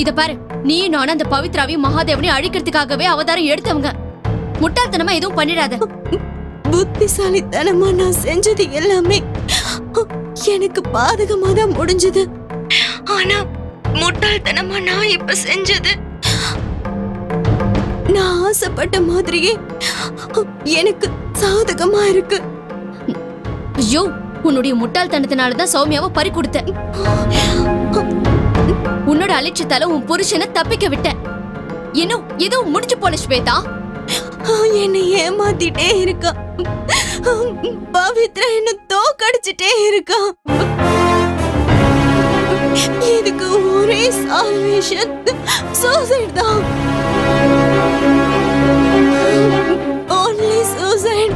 இத பாரு நீ நானும் அந்த பவித்ராவையும் மகாதேவனையும் அழிக்கிறதுக்காகவே அவதாரம் எடுத்தவங்க. முட்டாள்தனமா எதுவும் பண்ணிடாத. புத்திசாலித்தனமா நான் செஞ்சது எல்லாமே எனக்கு பாதகமா தான் முடிஞ்சது. ஆனா முட்டாள்தனமா நான் இப்ப செஞ்சது. நான் ஆசைப்பட்ட மாதிரியே எனக்கு சாதகமா இருக்கு. ஐயோ உன்னுடைய முட்டாள்தனத்தினால தான் சௌமியாவை பறி கொடுத்த உன்னோட அலட்சியத்தால உன் புருஷனை தப்பிக்க விட்ட இன்னும் எதுவும் முடிஞ்சு போல ஸ்வேதா. என்னை ஏமாத்திட்டே இருக்கா. பவித்ரா என்ன தோக்கடிச்சிட்டே இருக்கா. இதுக்கு ஒரே சால்வேஷன் சூசைட் தான். Only suicide.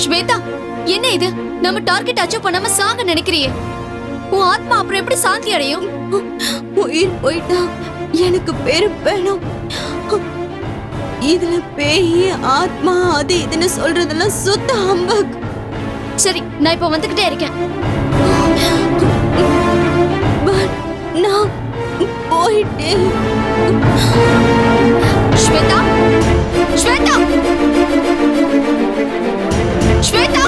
ஸ்வேதா என்ன இது? நம்ம டார்கெட் அச்சீவ் பண்ணாம சாக நினைக்கிறியே. உன் ஆத்மா அப்புறம் எப்படி சாந்தி அடையும்? உயிர் போயிட்டா எனக்கு பெருப்பேனும் இதுல பேய் ஆத்மா அது இதுன்னு சொல்றதெல்லாம் சுத்த அம்பக் சரி நான் இப்ப வந்துகிட்டே இருக்கேன். நான் போயிட்டேன். ஸ்வேதா ஸ்வேதா. ஸ்வேதா.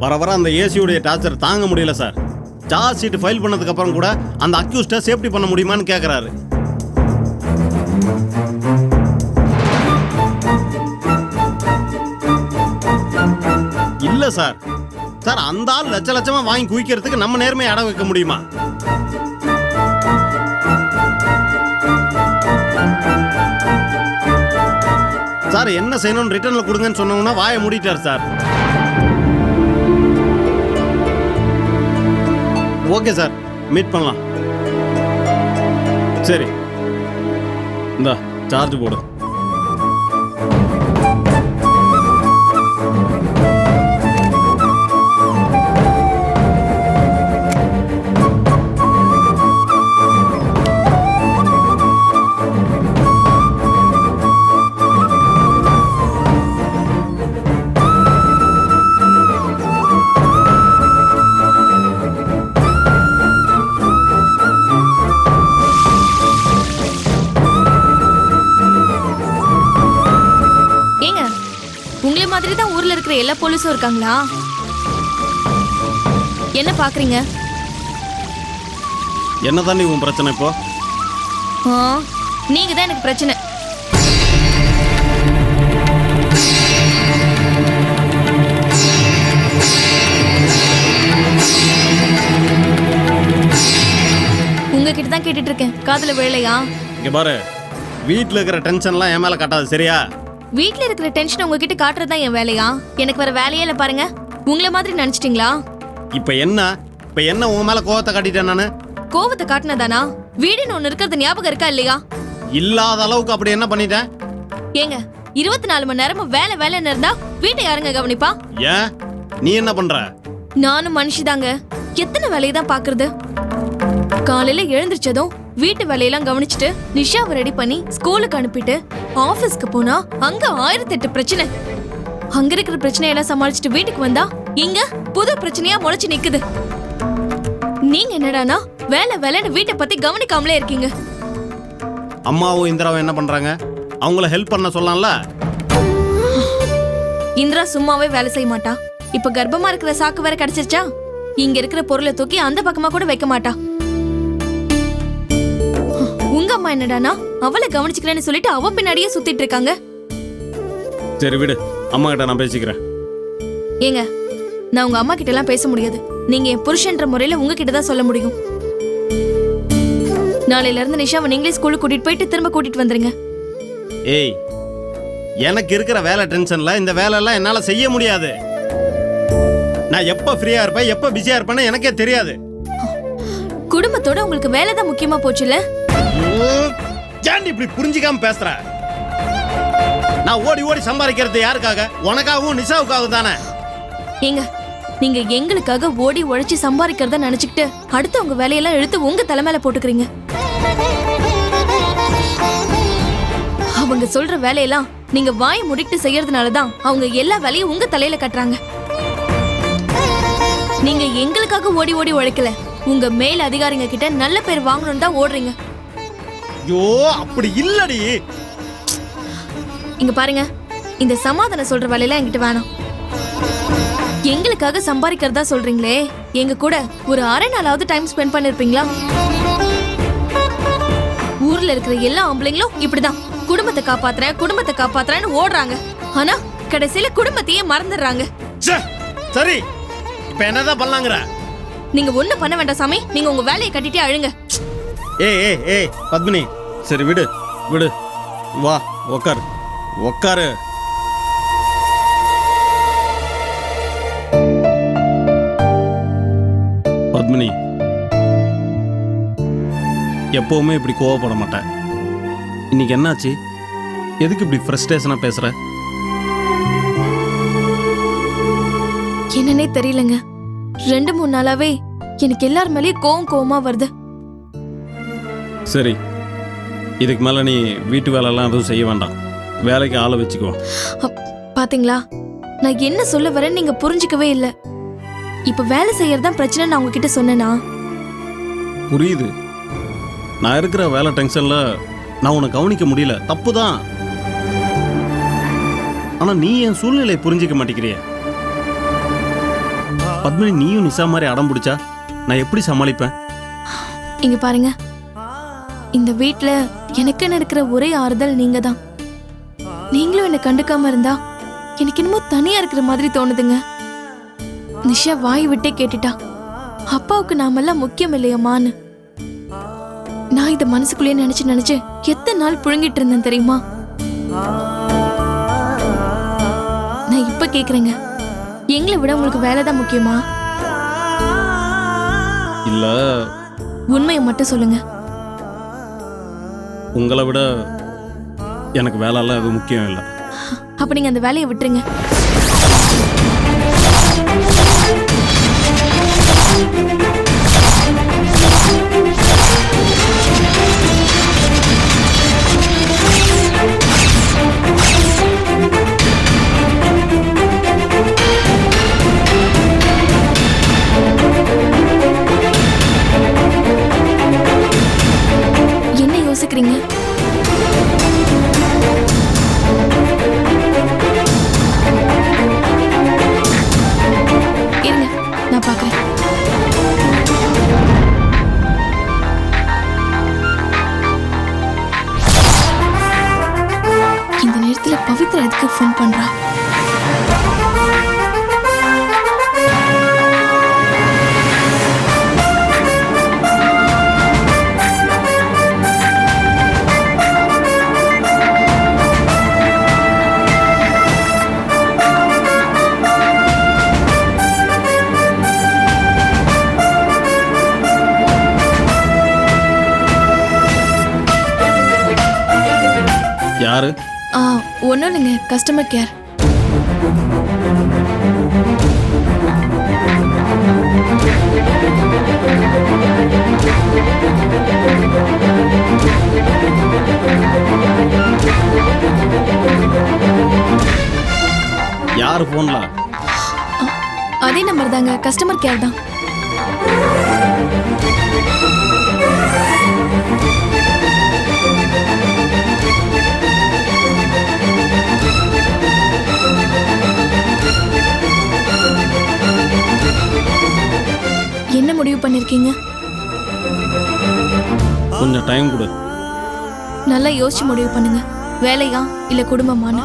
வர வர அந்த ஏசியுடைய டார்ச்சர் தாங்க முடியல சார் சார்ஜ் ஷீட் ஃபைல் பண்ணதுக்கு அப்புறம் கூட அந்த அக்யூஸ்டை சேஃப்டி பண்ண முடியுமான்னு கேட்குறாரு இல்லை சார் சார் அந்த ஆள் லட்ச லட்சமா வாங்கி குவிக்கிறதுக்கு நம்ம நேர்மையை இடம் வைக்க முடியுமா? சார் என்ன செய்யணும்னு ரிட்டர்னில் கொடுங்கன்னு சொன்னோம்னா வாயை மூடிட்டார் சார் ஓகே சார் மீட் பண்ணலாம். சரி. இந்தா சார்ஜ் போடு. எல்லா போலீஸும் இருக்காங்களா? என்ன பாக்குறீங்க? என்ன தாண்டி உன் பிரச்சனை இப்போ? நீங்க தான் எனக்கு பிரச்சனை. உங்ககிட்ட தான் கேட்டுட்டு இருக்கேன். காதுல விழலையா? இங்க பாரு வீட்டில் இருக்கிற டென்ஷன்லாம் என் மேலே காட்டாது சரியா? வீட்ல இருக்கிற டென்ஷன் உங்ககிட்ட காட்டுறது தான் என் வேலையா? எனக்கு வேற வேலையே இல்லை பாருங்க. உங்களை மாதிரி நினைச்சிட்டீங்களா? இப்போ என்ன? இப்போ என்ன உன் மேலே கோவத்தை காட்டிட்டேன் நான்? கோவத்தை காட்டினதானா? வீடுன்னு ஒண்ணு இருக்கிறது ஞாபகம் இருக்கா இல்லையா? இல்லாத அளவுக்கு அப்படி என்ன பண்ணிட்டேன்? ஏங்க இருபத்தி நாலு மணி நேரமும் வேலை வேலைன்னு இருந்தா வீட்டை யாருங்க கவனிப்பா? ஏன்? நீ என்ன பண்ற? நானும் மனுஷிதாங்க எத்தனை வேலையை தான் பாக்குறது காலையில எழுந்திருச்சதும் வீட்டு வேலையெல்லாம் கவனிச்சுட்டு நிஷாவை ரெடி பண்ணி ஸ்கூலுக்கு அனுப்பிட்டு ஆபீஸ்க்கு போனா அங்க ஆயிரத்தி எட்டு பிரச்சனை. அங்க இருக்கிற பிரச்சனையெல்லாம் சமாளிச்சுட்டு வீட்டுக்கு வந்தா இங்க புது பிரச்சனையா முளைச்சு நிக்குது. நீங்க என்னடானா வேலை வேலைன்னு வீட்டை பத்தி கவனிக்காமலே இருக்கீங்க. அம்மாவும் இந்திராவும் என்ன பண்றாங்க? அவங்கள ஹெல்ப் பண்ண சொல்லலாம்ல இந்திரா சும்மாவே வேலை செய்ய மாட்டா. இப்ப கர்ப்பமா இருக்கிற சாக்கு வேற கிடைச்சிருச்சா? இங்க இருக்கிற பொருளை தூக்கி அந்த பக்கமா கூட வைக்க மாட்டா. அம்மா என்னடானா? அவளை கவனிச்சுக்கிறேன்னு சொல்லிட்டு அவ பின்னாடியே சுத்திட்டு இருக்காங்க. சரி விடு. அம்மா கிட்ட நான் பேசிக்கிறேன். ஏங்க நான் உங்க அம்மா கிட்ட எல்லாம் பேச முடியாது. நீங்க என் புருஷன்ற முறையில உங்ககிட்ட தான் சொல்ல முடியும். நாளையில இருந்து நிஷாவை நீங்களே ஸ்கூலுக்கு கூட்டிட்டு போயிட்டு திரும்ப கூட்டிட்டு வந்துருங்க. ஏய் எனக்கு இருக்கிற வேலை டென்ஷன்ல இந்த வேலையெல்லாம் என்னால செய்ய முடியாது. நான் எப்ப ஃப்ரீயா இருப்பேன் எப்ப பிஸியா இருப்பேன்னு எனக்கே தெரியாது. குடும்பத்தோட உங்களுக்கு வேலை தான் முக்கியமா போச்சுல உம், இப்படி புரிஞ்சுக்காம பேசுற? நான் ஓடி ஓடி சம்பாதிக்கிறது யாருக்காக? உனக்காகவும் நிஷாவுக்காகவும் தானே? ஏங்க நீங்க எங்களுக்காக ஓடி உழைச்சி சம்பாதிக்கிறத நினைச்சுக்கிட்டு அடுத்து உங்க வேலையெல்லாம் எடுத்து உங்க தலைமையில போட்டுக்கிறீங்க. அவங்க சொல்ற வேலையெல்லாம் நீங்க வாய் முடிட்டு செய்யறதுனால தான் அவங்க எல்லா வேலையும் உங்க தலையில கட்டுறாங்க. நீங்க எங்களுக்காக ஓடி ஓடி உழைக்கல. உங்க மேல் அதிகாரிங்க கிட்ட நல்ல பேர் வாங்கணும்னு தான் ஓடுறீங்க. ஐயோ அப்படி இல்லடி. இங்க பாருங்க இந்த சமாதானம் சொல்ற வேலையெல்லாம் என்கிட்ட வேணாம். எங்களுக்காக சம்பாதிக்கிறதா சொல்றீங்களே எங்க கூட ஒரு அரை நாளாவது டைம் ஸ்பெண்ட் பண்ணிருப்பீங்களா? ஊர்ல இருக்கிற எல்லா ஆம்பளைங்களும் இப்படிதான். குடும்பத்தை காப்பாத்துறேன் குடும்பத்தை காப்பாத்துறேன்னு ஓடுறாங்க. ஆனா கடைசியில குடும்பத்தையே மறந்துடுறாங்க. சரி இப்ப என்னதான் பண்ணலாங்கிற? நீங்க ஒண்ணு பண்ண வேண்டாம் சாமி நீங்க உங்க வேலையை கட்டிட்டே அழுங்க. ஏய் ஏய் ஏய் பத்மினி. சரி விடு விடு. வா உக்காரு. உக்காரு. பத்மினி. எப்போவுமே இப்படி கோவப்பட மாட்டேன். இன்னைக்கு என்னாச்சு? எதுக்கு இப்படி ஃப்ரஸ்ட்ரேஷனாக பேசுற? என்னன்னே தெரியலங்க. ரெண்டு மூணு நாளாவே எனக்கு எல்லார் மேலேயும் கோவம் கோவமா வருது. சரி. இதுக்கு மேலே நீ வீட்டு வேலைலாம் எதுவும் செய்ய வேண்டாம். வேலைக்கு ஆளை வச்சுக்கோ. அப், பாத்தீங்களா? நான் என்ன சொல்ல வரேன்னு நீங்க புரிஞ்சுக்கவே இல்ல. இப்ப வேலை செய்யறதுதான் பிரச்சனை நான் உங்ககிட்ட சொன்னேனா? புரியுது. நான் இருக்கிற வேலை டென்ஷனில் நான் உன்னை கவனிக்க முடியல. தப்பு தான் ஆனால் நீ என் சூழ்நிலையை புரிஞ்சிக்க மாட்டேங்கிறிய. பத்மினி நீயும் நிசா மாதிரி அடம் பிடிச்சா நான் எப்படி சமாளிப்பேன்? இங்க பாருங்க. இந்த வீட்ல எனக்குன்னு இருக்கிற ஒரே ஆறுதல் நீங்க தான் நீங்களும் என்னை கண்டுக்காம இருந்தா எனக்கு என்னமோ தனியா இருக்கிற மாதிரி தோணுதுங்க. நிஷா வாய் விட்டே கேட்டுட்டா. அப்பாவுக்கு நாமெல்லாம் முக்கியம் இல்லையம்மான்னு. நான் இத மனசுக்குள்ளேயே நினைச்சு நினைச்சு எத்தனை நாள் புழுங்கிட்டு இருந்தேன் தெரியுமா? நான் இப்ப கேக்குறேங்க. எங்களை விட உங்களுக்கு வேலை தான் முக்கியமா? இல்லை. உண்மையை மட்டும் சொல்லுங்க. உங்களை விட எனக்கு வேலைலாம் எதுவும் முக்கியம் இல்லை. அப்போ நீங்கள் அந்த வேலையை விட்டுருங்க. என்ன கஸ்டமர் கேர். யார் ஃபோனில் அதே நம்பர் தாங்க கஸ்டமர் கேர் தான். என்ன முடிவு பண்ணிருக்கீங்க? கொஞ்சம் டைம் கொடு. நல்லா யோசிச்சு முடிவு பண்ணுங்க. வேலையா? இல்ல குடும்பமான்னு?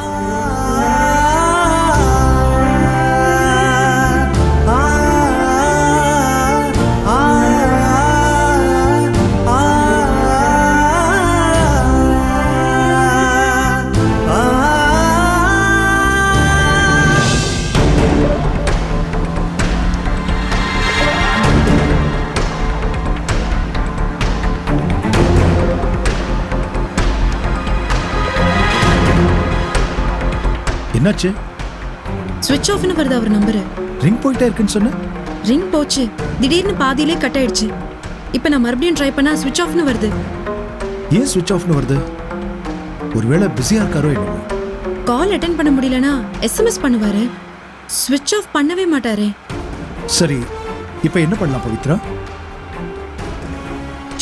என்னாச்சு? ஸ்விட்ச் ஆஃப்னு வருது அவர் நம்பரு. ரிங் போயிட்டே இருக்குன்னு சொன்ன? ரிங் போச்சு. திடீர்னு பாதியிலே கட் ஆயிடுச்சு. இப்போ நான் மறுபடியும் ட்ரை பண்ணா ஸ்விட்ச் ஆஃப்னு வருது. ஏன் சுவிட்ச் ஆஃப்னு வருது? ஒருவேளை பிஸியா இருக்காரோ என்னவோ கால் அட்டென்ட் பண்ண முடியலனா எஸ்எம்எஸ் பண்ணுவாரு. ஸ்விட்ச் ஆஃப் பண்ணவே மாட்டாரே. சரி இப்போ என்ன பண்ணலாம் பவித்ரா?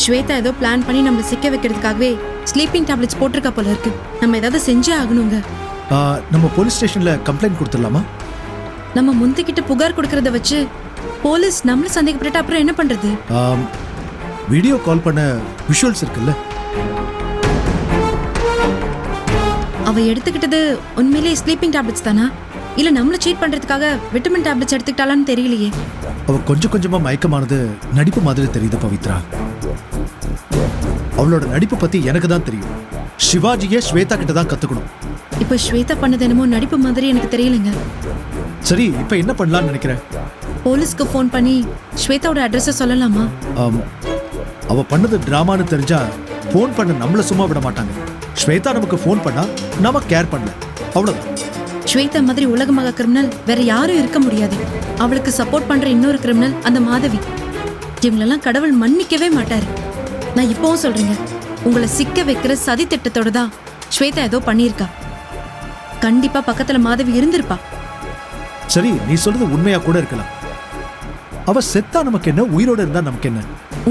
ஸ்வேதா ஏதோ பிளான் பண்ணி நம்மள சிக்க வைக்கிறதுக்காகவே ஸ்லீப்பிங் டேப்லெட்ஸ் போட்டிருக்கா போல இருக்கு. நம்ம ஏதாவது செஞ்சே ஆகணுங்க. நம்ம போலீஸ் ஸ்டேஷன்ல கம்ப்ளைண்ட் கொடுத்துடலாமா? நம்ம முந்திக்கிட்டு புகார் கொடுக்கறத வச்சு போலீஸ் நம்மள சந்தேகப்பட்டு அப்புறம் என்ன பண்றது? வீடியோ கால் பண்ண விஷுவல்ஸ் இருக்குல்ல? அவ எடுத்துக்கிட்டது உண்மையிலேயே ஸ்லீப்பிங் டேப்லெட்ஸ் தானா? இல்ல நம்மள சீட் பண்றதுக்காக விட்டமின் டேப்லெட்ஸ் எடுத்துக்கிட்டாலான்னு தெரியலையே. அவ கொஞ்சம் கொஞ்சமா மயக்கமானது நடிப்பு மாதிரி தெரியுது பவித்ரா. அவளோட நடிப்பு பத்தி எனக்கு தான் தெரியும். சிவாஜியே ஸ்வேதா கிட்ட தான் கத்துக்கணும். இப்போ ஸ்வேதா பண்ணது என்னமோ நடிப்பு மாதிரி எனக்கு தெரியலங்க. சரி இப்போ என்ன பண்ணலாம்னு நினைக்கிறேன் போலீஸ்க்கு ஃபோன் பண்ணி ஸ்வேதாவோட அட்ரஸை சொல்லலாமா? ஆம், அவ பண்ணது டிராமான்னு தெரிஞ்சா ஃபோன் பண்ண நம்மள சும்மா விட மாட்டாங்க. ஸ்வேதா நமக்கு ஃபோன் பண்ணா நாம கேர் பண்ணல. அவ்வளவுதான். ஸ்வேதா மாதிரி உலகமாக கிரிமினல் வேற யாரும் இருக்க முடியாது. அவளுக்கு சப்போர்ட் பண்ற இன்னொரு கிரிமினல் அந்த மாதவி. இவங்களெல்லாம் கடவுள் மன்னிக்கவே மாட்டாரு. நான் இப்பவும் சொல்றேங்க உங்களை சிக்க வைக்கிற சதி திட்டத்தோட தான் ஸ்வேதா ஏதோ பண்ணியிருக்கா. கண்டிப்பா பக்கத்துல மாதவி இருந்திருப்பா. சரி நீ சொல்றது உண்மையா கூட இருக்கலாம். அவ செத்தா நமக்கு என்ன? உயிரோட இருந்தா நமக்கு என்ன?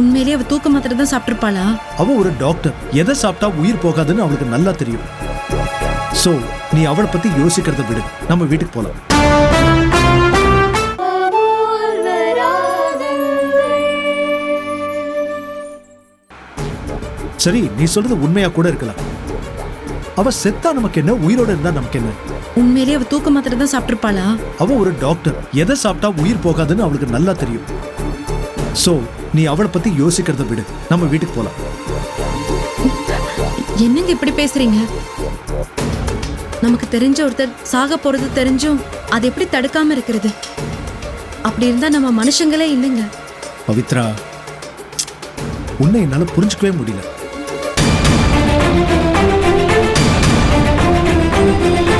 உண்மையிலேயே அவ தூக்க மாத்திரை தான் சாப்பிட்டிருப்பாளா? அவ ஒரு டாக்டர். எதை சாப்பிட்டா உயிர் போகாதுன்னு அவளுக்கு நல்லா தெரியும். சோ நீ அவளை பத்தி யோசிக்கிறத விடு. நம்ம வீட்டுக்கு போலாம். சரி நீ சொல்றது உண்மையா கூட இருக்கலாம். அவ செத்தா நமக்கு என்ன? உயிரோட இருந்தா நமக்கு என்ன? உண்மையிலேயே அவ தூக்க மாத்திரை தான் சாப்பிட்டிருப்பாளா? அவ ஒரு டாக்டர் எதை சாப்பிட்டா உயிர் போகாதுன்னு அவளுக்கு நல்லா தெரியும். சோ நீ அவளை பத்தி யோசிக்கிறத விடு. நம்ம வீட்டுக்கு போலாம். என்னங்க இப்படி பேசுறீங்க? நமக்கு தெரிஞ்ச ஒருத்தர் சாக போறது தெரிஞ்சும் அதை எப்படி தடுக்காம இருக்கிறது? அப்படி இருந்தா நம்ம மனுஷங்களே இல்லைங்க. பவித்ரா உன்னை என்னால புரிஞ்சுக்கவே முடியல. மாதவி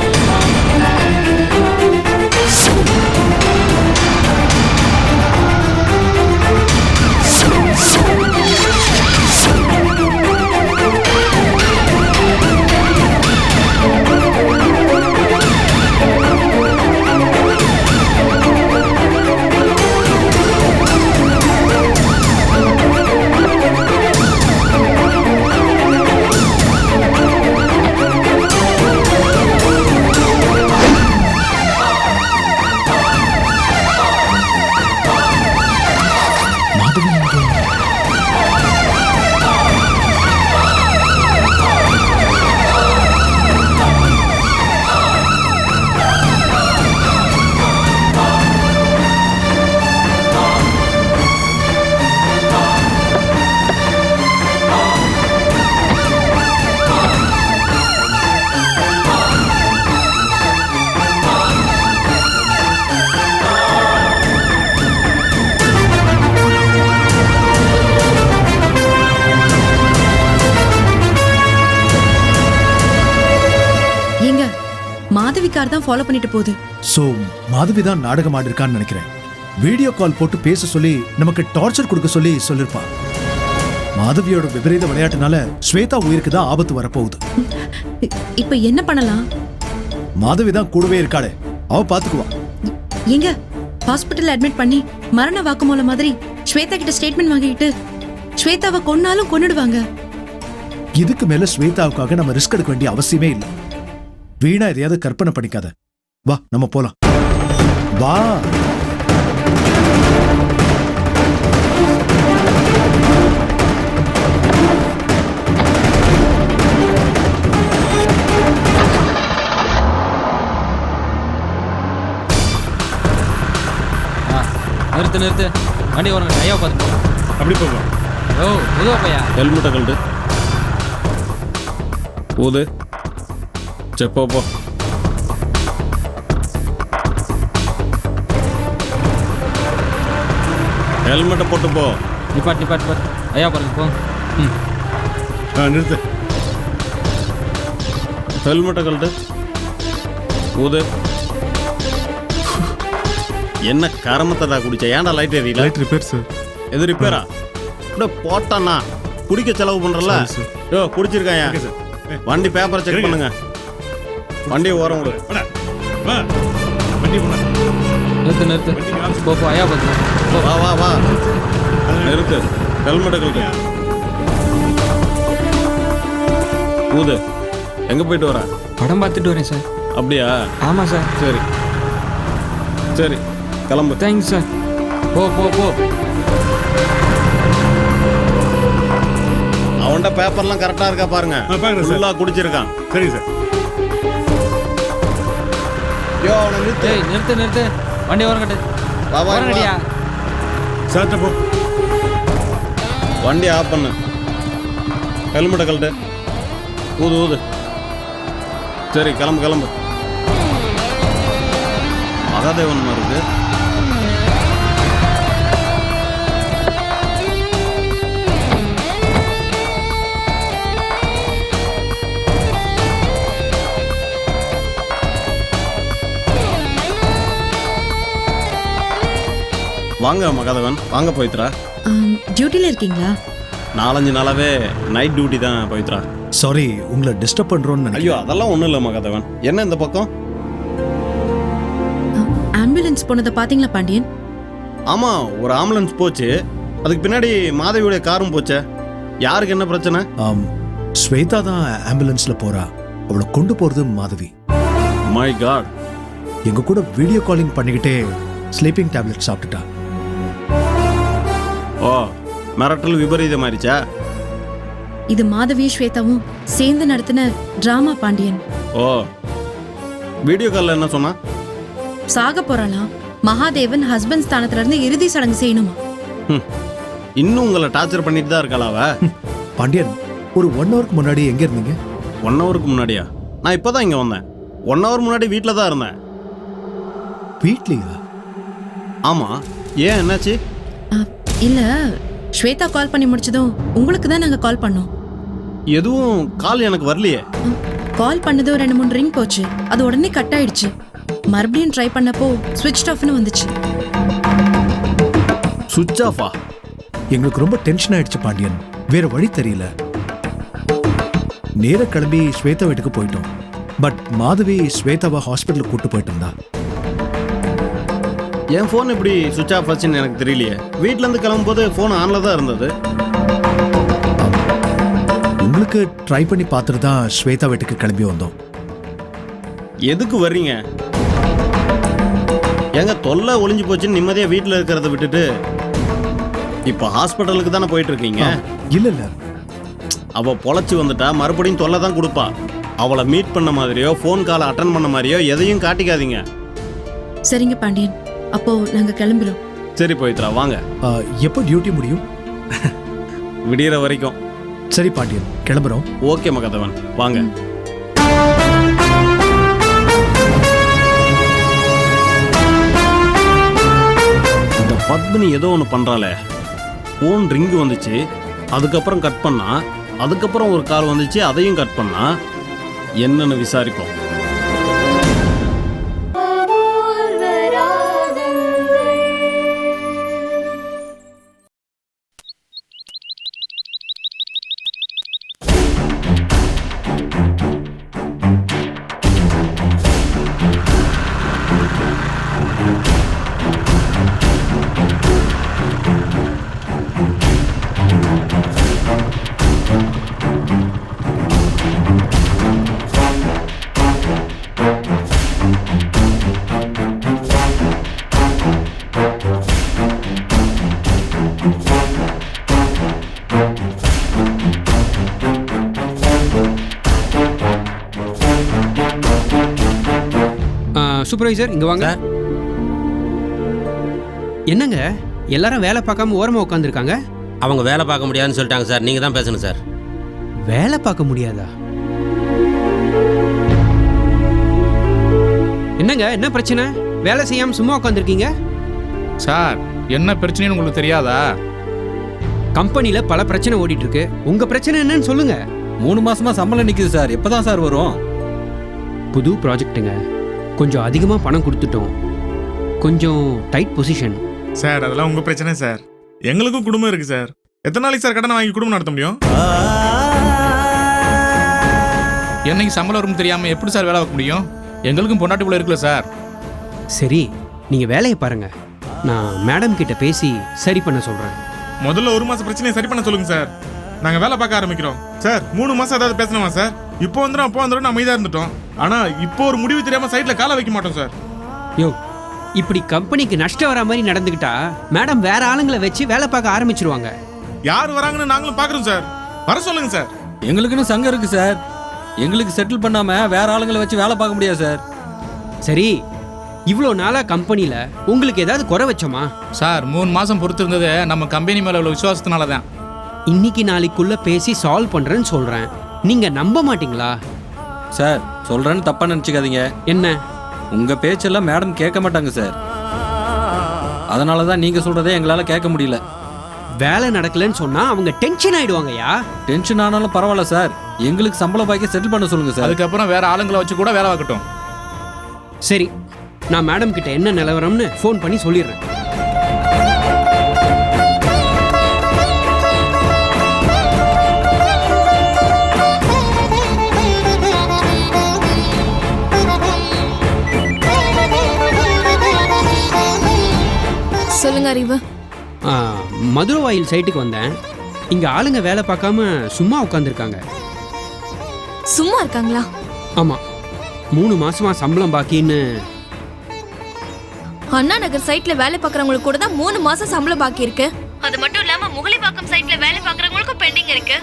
ஃபாலோ பண்ணிட்டு போகுது. சோ மாதவி தான் நாடகம் ஆடிருக்கான்னு நினைக்கிறேன். வீடியோ கால் போட்டு பேச சொல்லி நமக்கு டார்ச்சர் கொடுக்க சொல்லி சொல்லிருப்பா. மாதவியோட விபரீத விளையாட்டுனால ஸ்வேதா உயிருக்கு தான் ஆபத்து வரப்போகுது. இப்ப என்ன பண்ணலாம்? மாதவி தான் கூடவே இருக்காளே. அவ பாத்துக்குவா. ஏங்க ஹாஸ்பிட்டல் அட்மிட் பண்ணி மரண வாக்குமூலம் மாதிரி ஸ்வேதா கிட்ட ஸ்டேட்மெண்ட் வாங்கிக்கிட்டு ஸ்வேதாவை கொன்னாலும் கொன்னுடுவாங்க. இதுக்கு மேல ஸ்வேதாவுக்காக நம்ம ரிஸ்க் எடுக்க வேண்டிய அவசியமே இல்லை. வீணா எதையாவது கற்பனை பண்ணிக்காத. வா நம்ம போலாம். வா. நிறுத்து நிறுத்து. வண்டி ஒரு ஐயா பார்த்து அப்படி போங்க. ஓ புதுவா பையா ஹெல்மெட்டை கழட்டு. ஊது சரி போ போ ஹெல்மெட்டை போட்டு போ நிப்பாட் நிப்பாட் நிப்பாட் ஐயா பாருங்க போ ம் ஆ நிறுத்து ஹெல்மெட்டை கழட்டு ஊது என்ன கரமத்தடா குடிச்ச? ஏன்டா லைட் எரியல லைட் ரிப்பேர் சார் எது ரிப்பேரா அப்படியே போட்டானா. குடிக்க செலவு சார். யோ குடிச்சிருக்காயா? வண்டி பேப்பரை செக் பண்ணுங்க. வண்டியை ஓரம் விடு. நிறுத்து நிறுத்து. போ போ ஐயா பார்த்து வா வா வா. நிறுத்து. ஹெல்மெட்டை கழட்டு ஊது. எங்க போயிட்டு வர? படம் பார்த்துட்டு வரேன் சார். அப்படியா? ஆமாம் சார். சரி. சரி கிளம்பு. Thanks sir. போ போ போ. அவன்கிட்ட பேப்பர்லாம் கரெக்டா இருக்கா பாருங்க. ஆ, பார்க்குறேன் சார். ஃபுல்லா குடிச்சிருக்கான். சரிங்க சார். யோ அவனை நிறுத்து. ஏய் நிறுத்து நிறுத்து. வண்டி ஓரம் கட்டு வா, வா, ஓரம் வா. கட்டியா சார்ட்ட போ. வண்டி ஆஃப் பண்ணு. ஹெல்மெட்டை கழட்டு. ஊது ஊது. சரி கிளம்பு கிளம்பு. மகாதேவன் மாதிரி இருக்கு. வாங்க மகாதேவன் வாங்க பவித்ரா. டியூட்டில இருக்கீங்களா? நாலஞ்சு நாளாவே நைட் டியூட்டி தான் பவித்ரா. சாரி உங்களை டிஸ்டர்ப் பண்றோம்னு ஐயோ அதெல்லாம் ஒன்றும் இல்லை மகாதேவன். என்ன இந்த பக்கம்? ஆம்புலன்ஸ் போனதை பாத்தீங்களா பாண்டியன்? ஆமாம் ஒரு ஆம்புலன்ஸ் போச்சு. அதுக்கு பின்னாடி மாதவியுடைய காரும் போச்சே. யாருக்கு என்ன பிரச்சனை? ஆம், ஸ்வேதா தான் ஆம்புலன்ஸ்ல போறா. அவளை கொண்டு போறது மாதவி. மை காட் எங்க கூட வீடியோ காலிங் பண்ணிக்கிட்டே ஸ்லீப்பிங் டேப்லெட் சாப்பிட்டுட்டா. மிரட்டல் விபரீதமாயிருச்சா? இது மாதவி ஸ்வேதாவும் சேர்ந்து நடத்தின டிராமா பாண்டியன். ஓ வீடியோ காலில் என்ன சொன்னா? சாக போறாளாம். மகாதேவன் ஹஸ்பண்ட் ஸ்தானத்துல இருந்து இறுதி சடங்கு செய்யணுமா? ஹம். இன்னும் உங்களை டார்ச்சர் பண்ணிட்டு தான் இருக்காளா அவ? பாண்டியன் ஒரு ஒன் ஹவருக்கு முன்னாடி எங்க இருந்தீங்க? ஒன் ஹவருக்கு முன்னாடியா? நான் இப்போ தான் இங்கே வந்தேன். ஒன் ஹவர் முன்னாடி வீட்டில் தான் இருந்தேன். வீட்லயா? ஆமாம் ஏன் என்னாச்சு? அ, இல்ல ஸ்வேதா கால் பண்ணி முடிச்சதும் உங்களுக்கு தான் நாங்க கால் பண்ணோம். எதுவும் கால் எனக்கு வரலையே. கால் பண்ணதும் ரெண்டு மூணு ரிங் போச்சு. அது உடனே கட் ஆயிடுச்சு. மறுபடியும் ட்ரை பண்ணப்போ ஸ்விட்ச் ஆஃப்னு வந்துச்சு. சுவிட்ச் ஆஃபா எங்களுக்கு ரொம்ப டென்ஷன் ஆயிடுச்சு பாண்டியன். வேற வழி தெரியல. நேர கிளம்பி ஸ்வேதா வீட்டுக்கு போயிட்டோம். பட் மாதவி ஸ்வேதாவை ஹாஸ்பிட்டலுக்கு கூட்டு போயிட்டு இருந்தா. என் ஃபோன் எப்படி சுவிட்ச் ஆஃப் ஆச்சுன்னு எனக்கு தெரியலையே. வீட்டிலேருந்து கிளம்பும்போது ஃபோன் ஆனில் தான் இருந்தது. உங்களுக்கு ட்ரை பண்ணி பார்த்துட்டு தான் ஸ்வேதா வீட்டுக்கு கிளம்பி வந்தோம். எதுக்கு வர்றீங்க? எங்க தொல்லை ஒளிஞ்சு போச்சுன்னு நிம்மதியாக வீட்டில் இருக்கிறத விட்டுட்டு இப்போ ஹாஸ்பிட்டலுக்கு தானே போயிட்டு இருக்கீங்க இல்ல இல்ல. அவ பொழைச்சு வந்துட்டா மறுபடியும் தொல்லை தான் கொடுப்பா. அவளை மீட் பண்ண மாதிரியோ ஃபோன் காலை அட்டன் பண்ண மாதிரியோ எதையும் காட்டிக்காதீங்க. சரிங்க பாண்டியன். அப்போ நாங்க கிளம்புறோம் சரி பவித்ரா வாங்க. ஆ, எப்போ டியூட்டி முடியும்? விடியற வரைக்கும். சரி பாண்டியன் கிளம்புறோம். ஓகே மகதவன் வாங்க. இந்த பத்மினி ஏதோ ஒன்று பண்ணுறாளே ஃபோன் ரிங்கு வந்துச்சு அதுக்கப்புறம் கட் பண்ணா அதுக்கப்புறம் ஒரு கால் வந்துச்சு அதையும் கட் பண்ணா என்னன்னு விசாரிப்போம். சூப்பர்வைசர் இங்க வாங்க. என்னங்க? எல்லாரும் வேலை பார்க்காம ஓரமா உட்காந்துருக்காங்க அவங்க வேலை பார்க்க முடியாதுன்னு சொல்லிட்டாங்க சார். நீங்கள் தான் பேசணும் சார். வேலை பார்க்க முடியாதா? என்னங்க? என்ன பிரச்சனை? வேலை செய்யாம சும்மா உட்காந்துருக்கீங்க சார் என்ன பிரச்சனைன்னு உங்களுக்கு தெரியாதா? கம்பெனில பல பிரச்சனை ஓடிட்டு இருக்கு உங்க பிரச்சனை என்னன்னு சொல்லுங்க. மூணு மாசமா சம்பளம் நிக்குது சார். எப்பதான் சார் வரும்? புது ப்ராஜெக்ட்டுங்க கொஞ்சம் அதிகமாக பணம் கொடுத்துட்டோம். கொஞ்சம் டைட் பொசிஷன் சார் அதெல்லாம் உங்க பிரச்சனை சார். எங்களுக்கும் குடும்பம் இருக்கு சார். எத்தனை நாளைக்கு சார் கடனை வாங்கி குடும்பம் நடத்த முடியும்? என்னைக்கு சம்பளம் வரும்னு தெரியாம எப்படி சார் வேலை பார்க்க முடியும்? எங்களுக்கும் பொண்டாட்டி போல இருக்குல்ல சார். சரி நீங்கள் வேலையை பாருங்க. நான் மேடம் கிட்ட பேசி சரி பண்ண சொல்கிறேன் முதல்ல ஒரு மாசம் பிரச்சனையை சரி பண்ண சொல்லுங்க சார். நாங்க வேலை பார்க்க ஆரம்பிக்கிறோம். சார் மூணு மாசம் ஏதாவது பேசணுமா சார்? இப்போ வந்துடும் அப்போ வந்துடும் அமைதியா இருந்துட்டோம். ஆனா இப்போ ஒரு முடிவு தெரியாம சைட்ல காலை வைக்க மாட்டோம் சார். யோ இப்படி கம்பெனிக்கு நஷ்டம் வர மாதிரி நடந்துக்கிட்டா மேடம் வேற ஆளுங்களை வச்சு வேலை பார்க்க ஆரம்பிச்சிருவாங்க. யார் வராங்கன்னு நாங்களும் பாக்குறோம் சார். வர சொல்லுங்க சார். எங்களுக்குன்னு சங்கம் இருக்கு சார். எங்களுக்கு செட்டில் பண்ணாம வேற ஆளுங்களை வச்சு வேலை பார்க்க முடியாது சார். சரி இவ்வளோ நாளாக கம்பெனியில் உங்களுக்கு ஏதாவது குறை வச்சோமா? சார் மூணு மாசம் பொறுத்து இருந்தது நம்ம கம்பெனி மேல உள்ள விசுவாசத்தினால தான் இன்னைக்கு நாளைக்குள்ள பேசி சால்வ் பண்ணுறேன்னு சொல்கிறேன் நீங்கள் நம்ப மாட்டீங்களா? சார் சொல்றேன்னு தப்பா நினச்சிக்காதீங்க. என்ன? உங்க பேச்செல்லாம் மேடம் கேட்க மாட்டாங்க சார். அதனால தான் நீங்க சொல்றதே எங்களால கேட்க முடியல. வேலை நடக்கலைன்னு சொன்னால் அவங்க டென்ஷன் ஆயிடுவாங்கய்யா டென்ஷன் ஆனாலும் பரவாயில்ல சார். எங்களுக்கு சம்பளம் பாக்கி செட்டில் பண்ண சொல்லுங்க சார். அதுக்கப்புறம் வேற ஆளுங்களை வச்சு கூட வேலை பார்க்கட்டும். சரி நான் மேடம் கிட்ட என்ன நிலவரம்னு ஃபோன் பண்ணி சொல்லிடுறேன். சொல்லுங்க அறிவு. மதுரவாயில் சைட்டுக்கு வந்தேன். இங்கே ஆளுங்க வேலை பார்க்காம சும்மா உட்காந்துருக்காங்க சும்மா இருக்காங்களா? ஆமாம் மூணு மாசமா சம்பளம் பாக்கின்னு. அண்ணா நகர் சைட்ல வேலை பார்க்கறவங்களுக்கு கூட தான் மூணு மாசம் சம்பளம் பாக்கி இருக்கு. அது மட்டும் இல்லாம முகலிவாக்கம் சைட்ல வேலை பார்க்கறவங்களுக்கும் பெண்டிங் இருக்கு.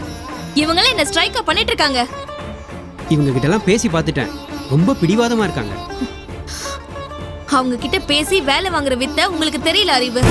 இவங்களே என்ன ஸ்ட்ரைக்கா பண்ணிட்டு இருக்காங்க? இவங்க கிட்டலாம் பேசி பார்த்துட்டேன். ரொம்ப பிடிவாதமாக இருக்காங்க. அவங்க கிட்ட பேசி வேலை வாங்குற வித்த உங்களுக்கு தெரியல அறிவு.